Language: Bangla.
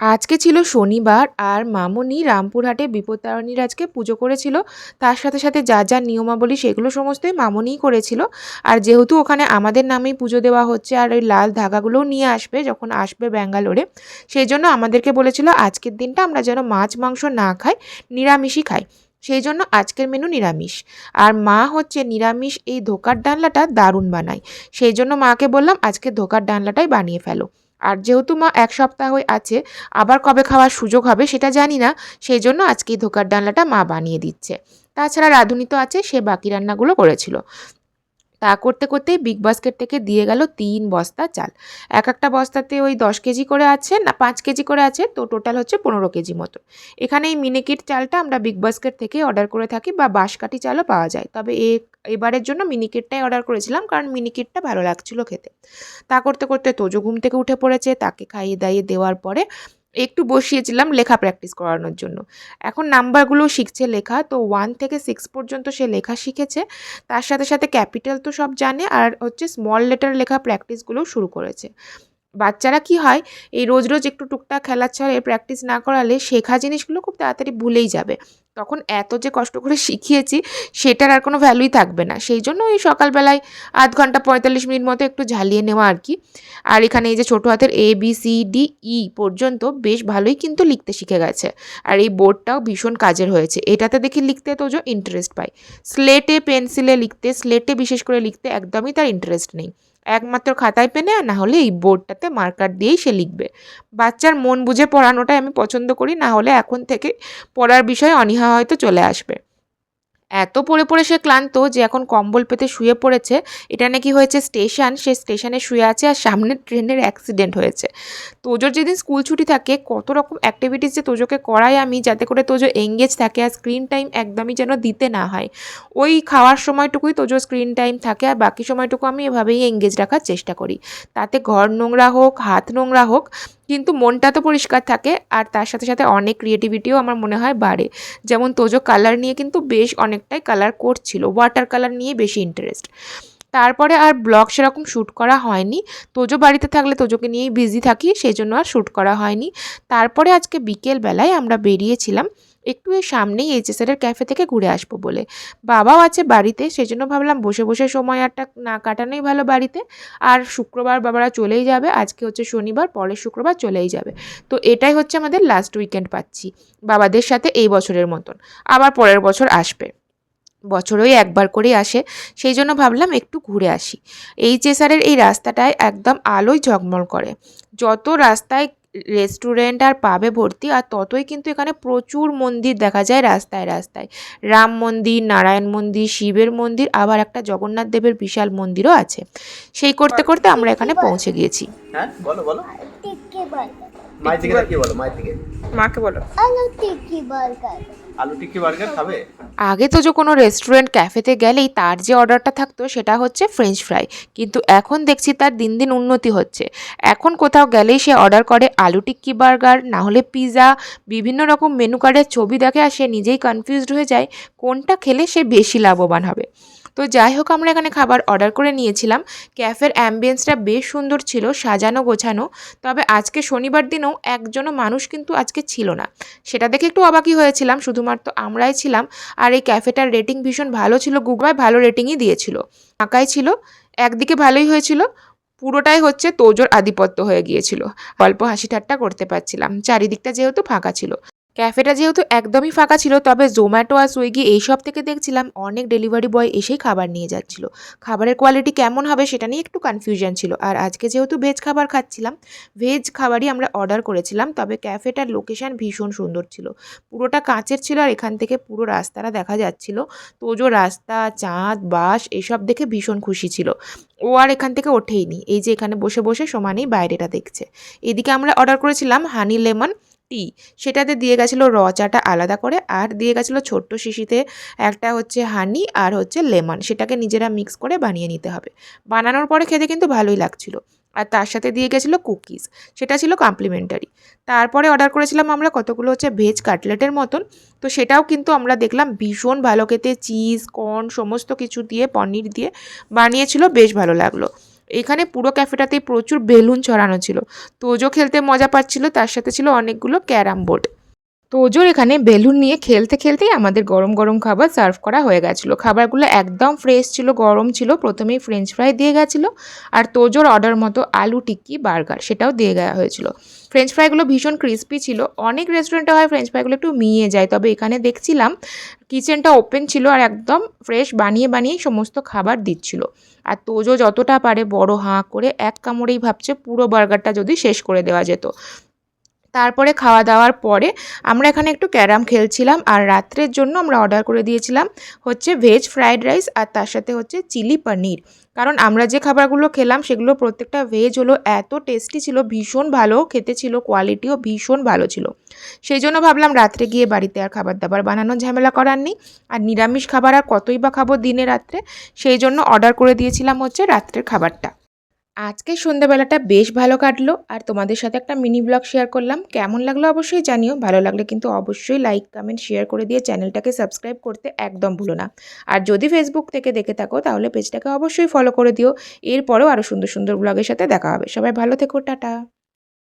আজকে ছিল শনিবার আর মামুনি রামপুরহাটে বিপত্তারিণীর আজকে পুজো করেছিল। তার সাথে সাথে যা যা নিয়মাবলী সেগুলো সমস্তই মামুনিই করেছিল। আর যেহেতু ওখানে আমাদের নামেই পুজো দেওয়া হচ্ছে আর ওই লাল ধাগাগুলোও নিয়ে আসবে যখন আসবে ব্যাঙ্গালোরে, সেই জন্য আমাদেরকে বলেছিল আজকের দিনটা আমরা যেন মাছ, মাংস না খাই, নিরামিষই খাই। সেই জন্য আজকের মেনু নিরামিষ। আর মা হচ্ছে নিরামিষ, এই ধোকার ডালনাটা দারুণ বানায়। সেই জন্য মাকে বললাম আজকে ধোকার ডালনাটাই বানিয়ে ফেলো। আর যেহেতু মা এক সপ্তাহ আছে, আবার কবে খাওয়ার সুযোগ হবে সেটা জানি না সেই জন্য আজকে ধোকার ডালনাটা মা বানিয়ে দিচ্ছে। তাছাড়া রাঁধুনি তো আছে, সে বাকি রান্নাগুলো করেছিল। তা করতে করতেই বিগ বাস্কেট থেকে দিয়ে গেল তিন বস্তা চাল। এক একটা বস্তাতে ওই দশ কেজি করে আছে না পাঁচ কেজি করে আছে, তো টোটাল হচ্ছে পনেরো কেজি মতো। এখানে এই মিনিকিট চালটা আমরা বিগ বাস্কেট থেকে অর্ডার করে থাকি বা বাঁশকাঠি চালও পাওয়া যায়। তবে এ, এবারের জন্য মিনিকিটটাই অর্ডার করেছিলাম কারণ মিনিকিটটা ভালো লাগছিল খেতে। তা করতে করতে তোজো ঘুম থেকে উঠে পড়েছে, তাকে খাইয়ে দাইয়ে দেওয়ার পরে একটু বসিয়েছিলাম লেখা প্র্যাকটিস করানোর জন্য। এখন নাম্বারগুলো শিখছে লেখা, তো ওয়ান থেকে সিক্স পর্যন্ত সে লেখা শিখেছে। তার সাথে সাথে ক্যাপিটাল তো সব জানে, আর হচ্ছে স্মল লেটার লেখা প্র্যাকটিসগুলোও শুরু করেছে। বাচ্চারা কি হয়, এই রোজ রোজ একটু টুকটাক খেলার ছলে প্র্যাকটিস না করালে শেখা জিনিসগুলো খুব তাড়াতাড়ি ভুলেই যাবে। তখন এত যে কষ্ট করে শিখিয়েছি, সেটার আর কোনো ভ্যালুই থাকবে না। সেই জন্য ওই সকালবেলায় আধ ঘণ্টা পঁয়তাল্লিশ মিনিট মতো একটু ঝালিয়ে নেওয়া আর কি। আর এখানে এই যে ছোটো হাতের A B C D E পর্যন্ত বেশ ভালোই কিন্তু লিখতে শিখে গেছে। আর এই বোর্ডটাও ভীষণ কাজের হয়েছে। এটাতে দেখি লিখতে তো ইন্টারেস্ট পাই। স্লেটে পেন্সিলে লিখতে, স্লেটে বিশেষ করে লিখতে একদমই তার ইন্টারেস্ট নেই। একমাত্র খাতায় পেনে আর না হলে এই বোর্ডটাতে মার্কার দিয়েই সে লিখবে। বাচ্চার মন বুঝে পড়ানোটাই আমি পছন্দ করি, না হলে এখন থেকে পড়ার বিষয়ে অনীহা হয়তো চলে আসবে। এত পড়ে পড়ে সে ক্লান্ত যে এখন কম্বল পেতে শুয়ে পড়েছে। এটা নাকি হয়েছে স্টেশন, সে স্টেশনে শুয়ে আছে আর সামনে ট্রেনের অ্যাক্সিডেন্ট হয়েছে। তোজোর যেদিন স্কুল ছুটি থাকে, কত রকম অ্যাক্টিভিটিস যে তোজোকে করাই আমি, যাতে করে তোজো এঙ্গেজ থাকে আর স্ক্রিন টাইম একদমই যেন দিতে না হয়। ওই খাওয়ার সময়টুকুই তোজো স্ক্রিন টাইম থাকে আর বাকি সময়টুকু আমি এভাবেই এঙ্গেজ রাখার চেষ্টা করি। তাতে ঘর নোংরা হোক, হাত নোংরা হোক কিন্তু মনটা তো পরিষ্কার থাকে আর তার সাথে সাথে অনেক ক্রিয়েটিভিটিও আমার মনে হয় বাড়ে। যেমন তোজো কালার নিয়ে কিন্তু বেশ অনেকটাই কালার করছিল ওয়াটার কালার নিয়ে বেশি ইন্টারেস্ট তারপরে আর ব্লগ সেরকম শ্যুট করা হয়নি। তোজো বাড়িতে থাকলে তোজোকে নিয়েই বিজি থাকি, সেই জন্য আর শ্যুট করা হয়নি। তারপরে আজকে বিকেলবেলায় আমরা বেরিয়েছিলাম। একটু এই সামনেই এইচএসআরের ক্যাফে থেকে ঘুরে আসব বলে। বাবাও আছে বাড়িতে, সেজন্য ভাবলাম বসে বসে সময় আরটা না কাটানোই ভালো বাড়িতে। আর শুক্রবার বাবারা চলেই যাবে, আজকে হচ্ছে শনিবার, পরের শুক্রবার চলেই যাবে। তো এটাই হচ্ছে আমাদের লাস্ট উইকেন্ড পাচ্ছি, বাবাদের সাথে এই বছরের মতন। আবার পরের বছর আসবে। বছরই একবার করেই আসে, সেই জন্য ভাবলাম একটু ঘুরে আসি। এইচএসআরের এই রাস্তাটায় একদম আলোয় ঝকমল করে। যত রাস্তায় রেস্টুরেন্ট আর পাবে ভর্তি আর ততই কিন্তু এখানে প্রচুর মন্দির দেখা যায় রাস্তায় রাস্তায়। রাম মন্দির নারায়ণ মন্দির শিবের মন্দির আবার একটা জগন্নাথ দেবের বিশাল মন্দিরও আছে। সেই করতে করতে আমরা এখানে পৌঁছে গিয়েছি। হ্যাঁ বলো বলো। মায়ের কি বলো মায়ের দিকে মাকে বলো। আলু টিক্কি বার্গার। আলু টিক্কি বার্গার খাবে? আগে তো যে কোনো রেস্টুরেন্ট ক্যাফেতে গেলেই তার যে অর্ডারটা থাকতো সেটা হচ্ছে ফ্রেঞ্চ ফ্রাই কিন্তু এখন দেখছি তার দিন দিন উন্নতি হচ্ছে। এখন কোথাও গেলেই সে অর্ডার করে আলু টিক্কি বার্গার না হলে পিৎজা বিভিন্ন রকম মেনু কার্ডের ছবি দেখে আর সে নিজেই কনফিউজড হয়ে যায় কোনটা খেলে সে বেশি লাভবান হবে। তো যাই হোক, আমরা এখানে খাবার অর্ডার করে নিয়েছিলাম। ক্যাফের অ্যাম্বিয়েন্সটা বেশ সুন্দর ছিল, সাজানো গোছানো। তবে আজকে শনিবার দিনেও একজনও মানুষ কিন্তু আজকে ছিল না। সেটা দেখে একটু অবাকই হয়েছিলাম, শুধুমাত্র আমরাই ছিলাম। আর এই ক্যাফেটার রেটিং ভীষণ ভালো ছিল গুগলায় ভালো রেটিংই দিয়েছিল। আঁকাই ছিল, একদিকে ভালোই হয়েছিল, পুরোটাই হচ্ছে তোজোর আধিপত্য হয়ে গিয়েছিল। অল্প হাসি ঠাট্টা করতে পারছিলাম, চারিদিকটা যেহেতু ফাঁকা ছিল। ক্যাফেটা যেহেতু একদমই ফাঁকা ছিল, তবে জোম্যাটো আর সুইগি এইসব থেকে দেখছিলাম অনেক ডেলিভারি বয় এসেই খাবার নিয়ে যাচ্ছিল। খাবারের কোয়ালিটি কেমন হবে সেটা নিয়ে একটু কনফিউশন ছিল। আর আজকে যেহেতু ভেজ খাবার খাচ্ছিলাম ভেজ খাবারই আমরা অর্ডার করেছিলাম, তবে ক্যাফেটার লোকেশন ভীষণ সুন্দর ছিল। পুরোটা কাঁচের ছিল আর এখান থেকে পুরো রাস্তাটা দেখা যাচ্ছিল। তোজো রাস্তা, চাঁদ বাস এসব দেখে ভীষণ খুশি ছিল। ও আর এখান থেকে ওঠেইনি। এই যে এখানে বসে বসে সমানেই বাইরেটা দেখছে। এদিকে আমরা অর্ডার করেছিলাম হানি লেমন টি সেটাতে দিয়ে গেছিল র চাটা আলাদা করে, আর দিয়ে গেছিল ছোট্ট শিশিতে একটা হচ্ছে হানি আর হচ্ছে লেমন। সেটাকে নিজেরা মিক্স করে বানিয়ে নিতে হবে। বানানোর পরে খেতে কিন্তু ভালোই লাগছিল। আর তার সাথে দিয়ে গেছিল কুকিজ। সেটা ছিল কমপ্লিমেন্টারি। তারপরে অর্ডার করেছিলাম আমরা কতগুলো হচ্ছে ভেজ কাটলেটের মতন। তো সেটাও কিন্তু আমরা দেখলাম ভীষণ ভালো খেতে। চিজ, কর্ন, সমস্ত কিছু দিয়ে, পনির দিয়ে বানিয়েছিল, বেশ ভালো লাগল। এখানে পুরো ক্যাফেটাতে প্রচুর বেলুন ছড়ানো ছিল। তোজো খেলতে মজা পাচ্ছিল, তার সাথে ছিল অনেকগুলো ক্যারাম বোর্ড। তোজোর এখানে বেলুন নিয়ে খেলতে খেলতেই আমাদের গরম গরম খাবার সার্ভ করা হয়ে গেছিল। খাবারগুলো একদম ফ্রেশ ছিল, গরম ছিল, প্রথমেই ফ্রেঞ্চ ফ্রাই দিয়ে গেছিল আর তোজোর অর্ডার মতো আলু টিক্কি বার্গার সেটাও দিয়ে দেওয়া হয়েছিল। ফ্রেঞ্চ ফ্রাইগুলো ভীষণ ক্রিস্পি ছিল, অনেক রেস্টুরেন্টে হয় ফ্রেঞ্চ ফ্রাইগুলো একটু মিয়ে যায়, তবে এখানে দেখছিলাম কিচেনটা ওপেন ছিল আর একদম ফ্রেশ বানিয়ে বানিয়ে সমস্ত খাবার দিচ্ছিল। আর তোজো যতটা পারে বড় হাঁ করে এক কামড়েই ভাবছে পুরো বার্গারটা যদি শেষ করে দেওয়া যেত। তারপরে খাওয়া দাওয়ার পরে আমরা এখানে একটু ক্যারাম খেলছিলাম আর রাত্রের জন্য আমরা অর্ডার করে দিয়েছিলাম হচ্ছে ভেজ ফ্রাইড রাইস আর তার সাথে হচ্ছে চিলি পনির। কারণ আমরা যে খাবারগুলো খেলাম সেগুলো প্রত্যেকটা ভেজ হলো এত টেস্টি ছিল, ভীষণ ভালো খেতে ছিল, কোয়ালিটিও ভীষণ ভালো ছিল। সেই জন্য ভাবলাম রাত্রে গিয়ে বাড়িতে আর খাবার দাবার বানানোর ঝামেলা করার নেই। আর নিরামিষ খাবার আর কতই বা খাব দিনে রাত্রে সেই জন্য অর্ডার করে দিয়েছিলাম হচ্ছে রাত্রের খাবারটা। আজকে সন্ধ্যাবেলাটা বেশ ভালো কাটলো আর তোমাদের সাথে একটা মিনি ব্লগ শেয়ার করলাম। কেমন লাগল অবশ্যই জানিও। ভালো লাগলে কিন্তু অবশ্যই লাইক কমেন্ট শেয়ার করে দিয়ে চ্যানেলটাকে সাবস্ক্রাইব করতে একদম ভুলো না। আর যদি ফেসবুক থেকে দেখে থাকো, তাহলে পেজটাকে অবশ্যই ফলো করে দিও। এরপরেও আরও সুন্দর সুন্দর ব্লগের সাথে দেখা হবে। সবাই ভালো থেকো, টাটা।